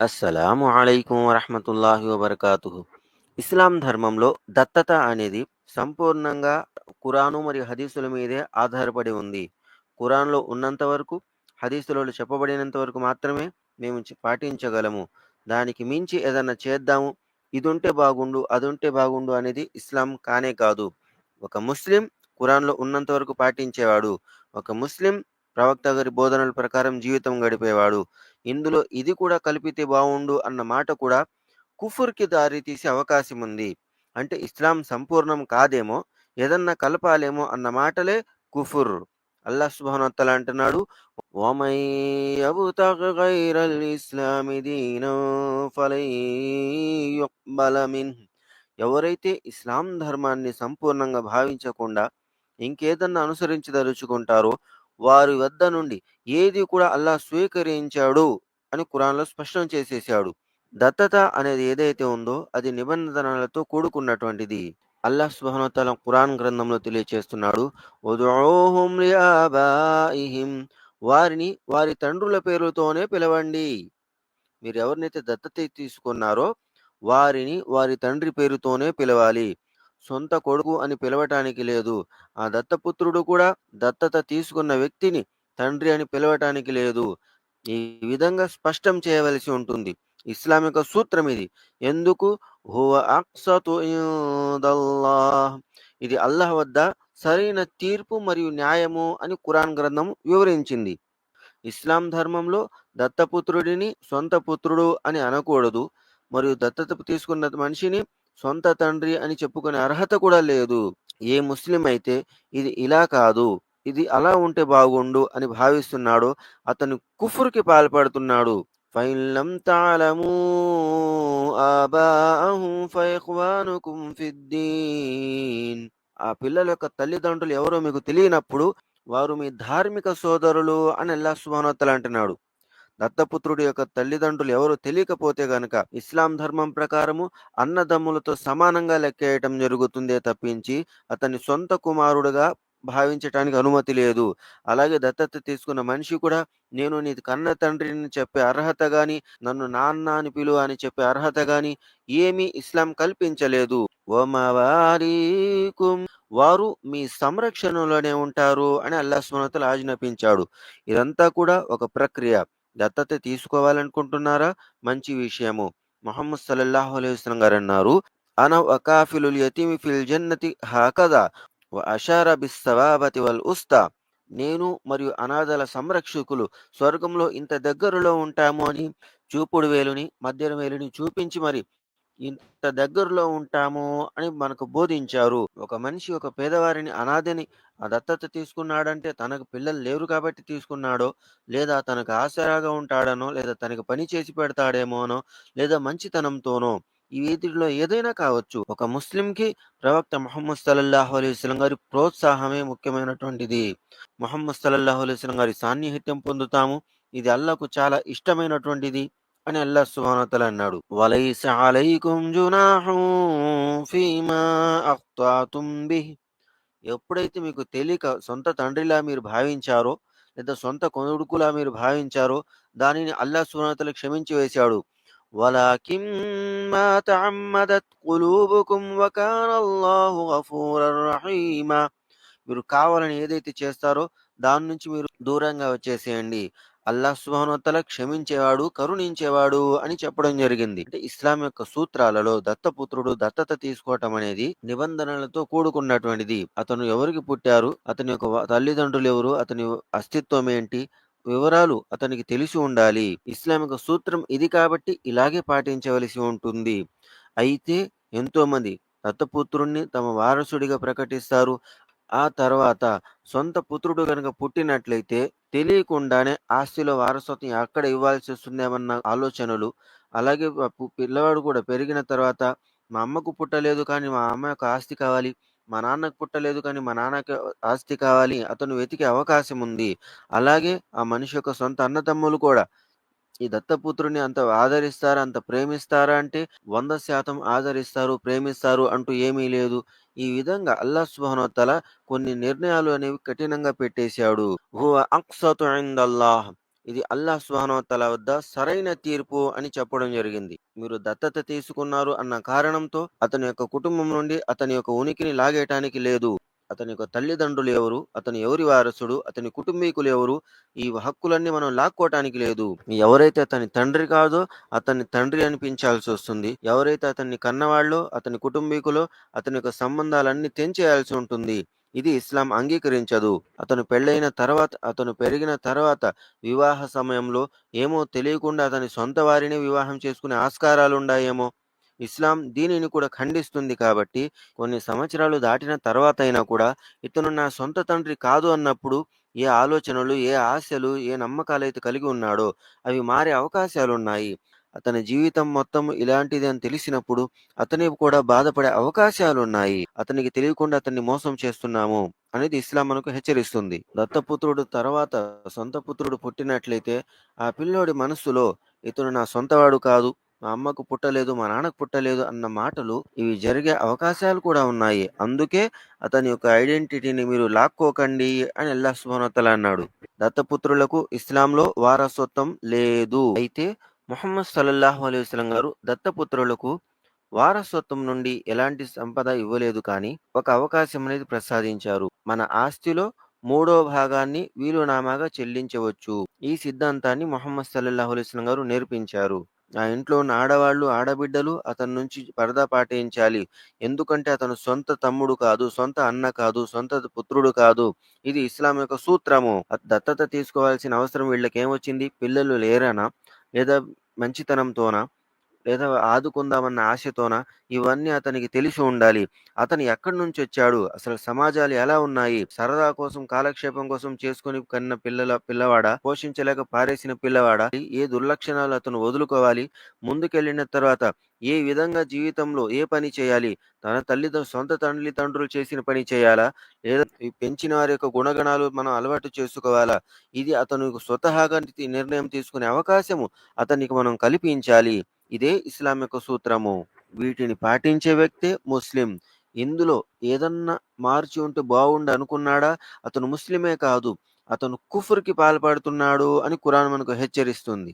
అస్సలాము అయికం వరహమతుల్లాహి వబర్కాతు ఇస్లాం ధర్మంలో దత్తత అనేది సంపూర్ణంగా ఖురాను మరియు హదీసుల మీదే ఆధారపడి ఉంది. ఖురాన్లో ఉన్నంత వరకు హదీసులలో చెప్పబడినంత వరకు మాత్రమే మేము పాటించగలము. దానికి మించి ఏదన్నా చేద్దాము ఇదుంటే బాగుండు అదుంటే బాగుండు అనేది ఇస్లాం కానే కాదు. ఒక ముస్లిం కురాన్లో ఉన్నంత వరకు పాటించేవాడు. ఒక ముస్లిం ప్రవక్త గారి బోధనల ప్రకారం జీవితం గడిపేవాడు. ఇందులో ఇది కూడా కలిపితే బాగుండు అన్న మాట కూడా కుఫుర్కి దారి తీసే అవకాశం ఉంది అంటే ఇస్లాం సంపూర్ణం కాదేమో ఏదన్నా కలపాలేమో అన్న మాటలే కుఫుర్. అల్లా సుబానోత్తల అంటున్నాడు ఎవరైతే ఇస్లాం ధర్మాన్ని సంపూర్ణంగా భావించకుండా ఇంకేదన్నా అనుసరించదలుచుకుంటారో వారి వద్ద నుండి ఏది కూడా అల్లాహ్ స్వీకరించాడు అని కురాన్లో స్పష్టం చేసేసాడు. దత్తత అనేది ఏదైతే ఉందో అది నిబంధనలతో కూడుకున్నటువంటిది. అల్లాహ్ సుబ్హానహు కురాన్ గ్రంథంలో తెలియచేస్తున్నాడు వారిని వారి తండ్రుల పేరుతోనే పిలవండి. మీరు ఎవరినైతే దత్తత తీసుకున్నారో వారిని వారి తండ్రి పేరుతోనే పిలవాలి. సొంత కొడుకు అని పిలవటానికి లేదు. ఆ దత్తపుత్రుడు కూడా దత్తత తీసుకున్న వ్యక్తిని తండ్రి అని పిలవటానికి లేదు. ఈ విధంగా స్పష్టం చేయవలసి ఉంటుంది. ఇస్లామిక సూత్రం ఇది. ఎందుకు? ఇది అల్లాహ్ వద్ద సరైన తీర్పు మరియు న్యాయము అని కురాన్ గ్రంథం వివరించింది. ఇస్లాం ధర్మంలో దత్తపుత్రుడిని సొంత పుత్రుడు అని అనకూడదు. మరియు దత్తత తీసుకున్న మనిషిని సొంత తండ్రి అని చెప్పుకునే అర్హత కూడా లేదు. ఏ ముస్లిం అయితే ఇది ఇలా కాదు ఇది అలా ఉంటే బాగుండు అని భావిస్తున్నాడో అతను కుఫుర్కి పాల్పడుతున్నాడు. ఫైన్లం తాళము ఆబాహుం ఫైఖ్వానుకుం ఫిద్దీన్. ఆ పిల్లల యొక్క తల్లిదండ్రులు ఎవరో మీకు తెలియనప్పుడు వారు మీ ధార్మిక సోదరులు అని అల్లా సుబానోత్తల అంటున్నాడు. దత్తపుత్రుడి యొక్క తల్లిదండ్రులు ఎవరు తెలియకపోతే గనక ఇస్లాం ధర్మం ప్రకారము అన్నదమ్ములతో సమానంగా లెక్కేయటం జరుగుతుందే తప్పించి అతని సొంత కుమారుడుగా భావించటానికి అనుమతి లేదు. అలాగే దత్తత తీసుకున్న మనిషి కూడా నేను నీ కన్న తండ్రిని చెప్పే అర్హత గాని నన్ను నాన్న అని పిలువ అని చెప్పే అర్హత గాని ఏమీ ఇస్లాం కల్పించలేదు. వమవారీకుం వారు మీ సంరక్షణలోనే ఉంటారు అని అల్లాహ్ ఆజ్ఞాపించాడు. ఇదంతా కూడా ఒక ప్రక్రియ. దత్తత తీసుకోవాలనుకుంటున్నారా? మంచి విషయము. మొహమ్మద్ సల్లల్లాహు అలైహి గారు అన్నారు అన వకాఫిలుల్ యతీమి ఫిల్ జన్నతి హకదా వ అషార బిస్సవాబతి వల్ ఉస్తా. నేను మరియు అనాథల సంరక్షకులు స్వర్గంలో ఇంత దగ్గరలో ఉంటాము అని చూపుడు వేలుని మధ్యన వేలుని చూపించి మరి ఇంత దగ్గరలో ఉంటాము అని మనకు బోధించారు. ఒక మనిషి ఒక పేదవారిని అనాథని ఆ దత్తత తీసుకున్నాడంటే తనకు పిల్లలు లేరు కాబట్టి తీసుకున్నాడో లేదా తనకు ఆసరాగా ఉంటాడనో లేదా తనకు పని చేసి పెడతాడేమోనో లేదా మంచితనంతోనో ఈ వీధిలో ఏదైనా కావచ్చు. ఒక ముస్లింకి ప్రవక్త మొహమ్మద్ సల్లల్లాహు అలైహి గారి ప్రోత్సాహమే ముఖ్యమైనటువంటిది. మొహమ్మద్ సల్లల్లాహు అలైహి గారి సాన్నిహిత్యం పొందుతాము. ఇది అల్లాకు చాలా ఇష్టమైనటువంటిది. అని అల్లాహ్ సుబ్హానహు అన్నాడు వలైస అలైకుం జునాహు ఫీమా అఖ్తాతుం బిహ్ ఎప్పుడైతే మీకు తెలియక సొంత తండ్రిలా మీరు భావించారో లేదా సొంత కొడుకులా మీరు భావించారో దానిని అల్లాహ్ సుబ్హానహు క్షమించి వేశాడు ولكن ما تعمدت قلوبكم وكان الله غفورا رحيما మీరు కావాలని ఏదైతే చేస్తారో దాని నుంచి మీరు దూరంగా వచ్చేసేయండి అల్లా సుబ్హానహువతఆల క్షమించేవాడు కరుణించేవాడు అని చెప్పడం జరిగింది. అంటే ఇస్లాం యొక్క సూత్రాలలో దత్తపుత్రుడు దత్తత తీసుకోవటం అనేది నిబంధనలతో కూడుకున్నటువంటిది. అతను ఎవరికి పుట్టారు? అతని యొక్క తల్లిదండ్రులు ఎవరు? అతని అస్తిత్వం ఏంటి? వివరాలు అతనికి తెలిసి ఉండాలి. ఇస్లామిక సూత్రం ఇది కాబట్టి ఇలాగే పాటించవలసి ఉంటుంది. అయితే ఎంతోమంది దత్తపుత్రుణ్ణి తమ వారసుడిగా ప్రకటిస్తారు. ఆ తర్వాత సొంత పుత్రుడు కనుక పుట్టినట్లయితే తెలియకుండానే ఆస్తిలో వారసత్వం అక్కడ ఇవ్వాల్సి వస్తుందేమన్న ఆలోచనలు అలాగే పు- పిల్లవాడు కూడా పెరిగిన తర్వాత మా అమ్మకు పుట్టలేదు కానీ మా అమ్మ యొక్క ఆస్తి కావాలి మా నాన్నకు పుట్టలేదు కానీ మా నాన్నకి ఆస్తి కావాలి అతను వెతికే అవకాశం ఉంది. అలాగే ఆ మనిషి యొక్క సొంత అన్నదమ్ములు కూడా ఈ దత్తపుత్రుని అంత ఆదరిస్తారా అంత ప్రేమిస్తారా అంటే వంద శాతం ఆదరిస్తారు ప్రేమిస్తారు అంటూ ఏమీ లేదు ఈ విధంగా అల్లా సుబ్హానహు కొన్ని నిర్ణయాలు అనేవి కఠినంగా పెట్టేశాడు ఇందల్లాహ్ ఇది అల్లా సుబ్హానహు వద్ద సరైన తీర్పు అని చెప్పడం జరిగింది. మీరు దత్తత తీసుకున్నారు అన్న కారణంతో అతని యొక్క కుటుంబం నుండి అతని యొక్క ఉనికిని లాగేయటానికి లేదు. అతని యొక్క తల్లిదండ్రులు ఎవరు? అతను ఎవరి వారసుడు? అతని కుటుంబీకులు ఎవరు? ఈ హక్కులన్నీ మనం లాక్కోవటానికి లేదు. ఎవరైతే అతని తండ్రి కాదో అతని తండ్రి అనిపించాల్సి వస్తుంది ఎవరైతే అతన్ని కన్నవాళ్ళో, అతని కుటుంబీకులో అతని యొక్క సంబంధాలన్నీ తెంచేయాల్సి ఉంటుంది. ఇది ఇస్లాం అంగీకరించదు. అతను పెళ్ళైన తర్వాత అతను పెరిగిన తర్వాత వివాహ సమయంలో ఏమో తెలియకుండా అతని సొంత వారినే వివాహం చేసుకునే ఆస్కారాలుండాయేమో! ఇస్లాం దీనిని కూడా ఖండిస్తుంది కాబట్టి కొన్ని సంవత్సరాలు దాటిన తర్వాతైనా కూడా ఇతను నా సొంత తండ్రి కాదు అన్నప్పుడు ఏ ఆలోచనలు, ఏ ఆశలు, ఏ నమ్మకాలైతే కలిగి ఉన్నాడో అవి మారే అవకాశాలు ఉన్నాయి అతని జీవితం మొత్తం ఇలాంటిది అని తెలిసినప్పుడు అతని కూడా బాధపడే అవకాశాలు ఉన్నాయి అతనికి తెలియకుండా అతన్ని మోసం చేస్తున్నాము అనేది ఇస్లాం మనకు హెచ్చరిస్తుంది. దత్తపుత్రుడు తర్వాత సొంత పుత్రుడు పుట్టినట్లయితే ఆ పిల్లోడి మనస్సులో ఇతను నా సొంతవాడు కాదు. మా అమ్మకు పుట్టలేదు, మా నాన్నకు పుట్టలేదు అన్న మాటలు ఇవి జరిగే అవకాశాలు కూడా ఉన్నాయి. అందుకే అతని యొక్క ఐడెంటిటీని మీరు లాక్కోకండి అని అల్లా సుబ్హానహు అన్నాడు. దత్తపుత్రులకు ఇస్లాంలో వారసత్వం లేదు. అయితే ముహమ్మద్ సల్లల్లాహు అలైహి వసల్లం గారు దత్తపుత్రులకు వారసత్వం నుండి ఎలాంటి సంపద ఇవ్వలేదు కానీ ఒక అవకాశం అనేది ప్రసాదించారు. మన ఆస్తిలో మూడో భాగాన్ని వీలునామాగా చెల్లించవచ్చు. ఈ సిద్ధాంతాన్ని మొహమ్మద్ సల్లల్లాహు అలైహి గారు నేర్పించారు. ఆ ఇంట్లో ఉన్న ఆడవాళ్ళు, ఆడబిడ్డలు అతని నుంచి పరదా పాటించాలి. ఎందుకంటే అతను సొంత తమ్ముడు కాదు, సొంత అన్న కాదు, సొంత పుత్రుడు కాదు. ఇది ఇస్లాం యొక్క సూత్రము. దత్తత తీసుకోవాల్సిన అవసరం వీళ్ళకి ఏమొచ్చింది పిల్లలు లేరనా? లేదా మంచితనంతోనా? లేదా ఆదుకుందామన్న ఆశతోన ఇవన్నీ అతనికి తెలిసి ఉండాలి. అతను ఎక్కడి నుంచి వచ్చాడు అసలు సమాజాలు ఎలా ఉన్నాయి? సరదా కోసం, కాలక్షేపం కోసం చేసుకొని కన్న పిల్లల పిల్లవాడ పోషించలేక పారేసిన పిల్లవాడ ఏ దుర్లక్షణాలు అతను వదులుకోవాలి? ముందుకెళ్ళిన తర్వాత ఏ విధంగా జీవితంలో ఏ పని చేయాలి? తన తల్లిద సొంత తల్లిదండ్రులు చేసిన పని చేయాలా? లేదా పెంచిన వారి యొక్క గుణగణాలు మనం అలవాటు చేసుకోవాలా? ఇది అతను స్వతహాగా నిర్ణయం తీసుకునే అవకాశము అతనికి మనం కల్పించాలి. ఇదే ఇస్లామిక యొక్క సూత్రము. వీటిని పాటించే వ్యక్తే ముస్లిం. ఇందులో ఏదన్నా మార్చి ఉంటే బాగుండు అనుకున్నాడా? అతను ముస్లిమే కాదు. అతను కుఫ్ర్‌కి పాల్పడుతున్నాడు అని కురాన్ మనకు హెచ్చరిస్తుంది.